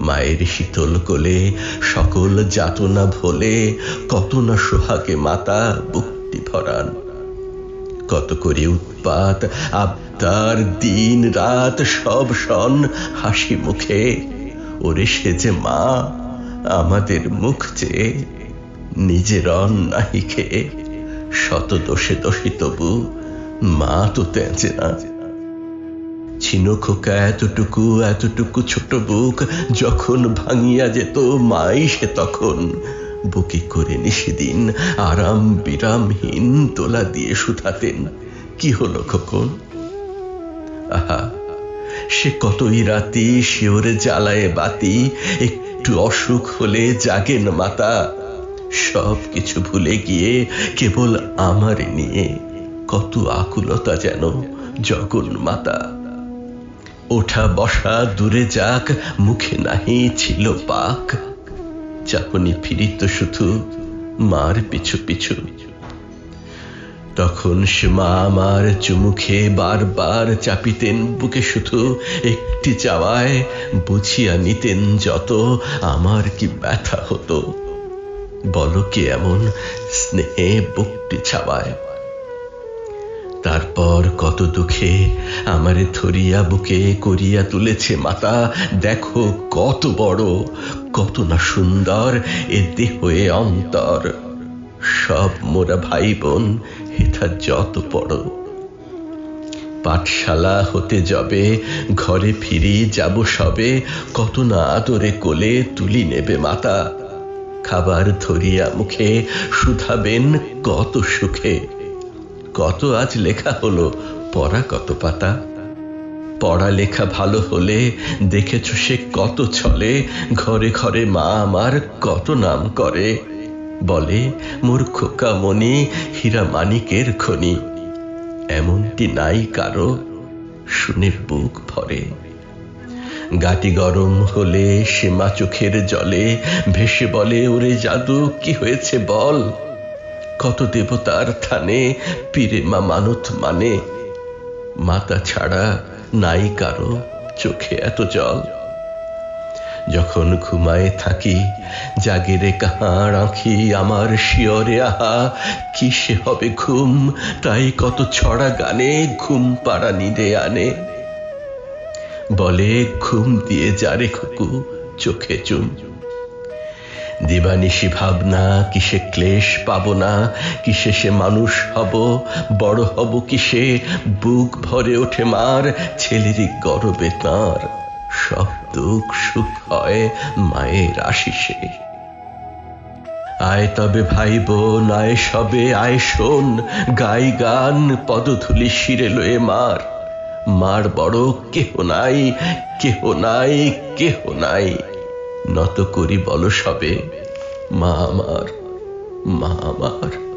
মায়ের শীতল কোলে, সকল যাতনা ভোলে, কত না সোহাগে মাতা বুকটি ভরান। কত করে উৎপাত, আবদার, দিন, রাত, সব সন হাসি মুখে। ওরে সে যে মা, আমাদের মুখ চেয়ে নিজের অন নাহি খেয়ে শত দোষে দোষী তবু মা তো তেঁচে না। ছিন খোকা এতটুকু এতটুকু ছোট বুক। যখন ভাঙিয়া যেত মাই সে তখন। বুকে করে নিষেদিন আরাম বিরামহীন তোলা দিয়ে শুধাতেন। কি হলো খোকন? আহা, সে কতই রাতি শিওরে জ্বালায় বাতি। একটু অসুখ হলে জাগেন মাতা। সব কিছু ভুলে গিয়ে কেবল আমার নিয়ে কত আকুলতা যেন জগন মাতা। ওঠা বসা দূরে যাক, মুখে নাহি ছিল পাক। চাপনি ফিরিত শুধু মার পিছু পিছু। তখন সে মা আমার চুমুখে বারবার চাপিতেন, বুকে শুধু একটি চাওয়ায় বুঝিয়া নিতেন যত আমার কি ব্যথা হতো। বলো কি এমন স্নেহে বুকটি ছাওয়ায়? তারপর কত দুঃখে আমারে ধরিয়া বুকে করিয়া তুলেছে মাতা। দেখো কত বড়, কত না সুন্দর এ দেহে অন্তর। সব মোরা ভাই বোন হেথা যত বড়। পাঠশালা হতে যাবে, ঘরে ফিরি যাব সবে। কত না আদরে কোলে তুলি নেবে মাতা। খাবার ধরিয়া মুখে শুধাবেন কত সুখে। কত আজ লেখা হলো? পড়া কত পাতা? পড়া লেখা ভালো হলে দেখেছ সে কত ছলে ঘরে ঘরে মা আমার কত নাম করে? বলে মোর খোকা মনি হীরা মানিকের খনি। এমনটি নাই কারও শুনে বুক ভরে। গাটি গরম হলে সীমা চোখের জলে, ভেসে বলে, ওরে জাদু, কি হয়েছে বল? কত দেবতার থানে, পীরে মা মানত মানে। মাতা ছাড়া নাই কারও চোখে এত জল। যখন ঘুমায় থাকি জাগেরে কাহার আঁখি আমার শিয়রে, আহা, কিসে হবে ঘুম? তাই কত ছড়া গানে ঘুম পাড়া নিদে আনে। বলে, ঘুম দিয়ে যারে খুকু, চোখে চুম। দিবানিশি ভাবনা, কিসে ক্লেশ পাব না কিসে সে মানুষ হব, বড় হব কিসে, বুক ভরে ওঠে মার, ছেলেরই গরবে তাঁর, সব দুঃখ সুখ হয় মায়ের আশিসে। আয় তবে ভাই বোন, আয় সবে, আয় শোন, গাই গান, পদধুলি শিরে লয়ে মার। মার বড় কেহ নাই কেহ নাই কেহ নাই। নত করি বলো সবে মা আমার মা আমার।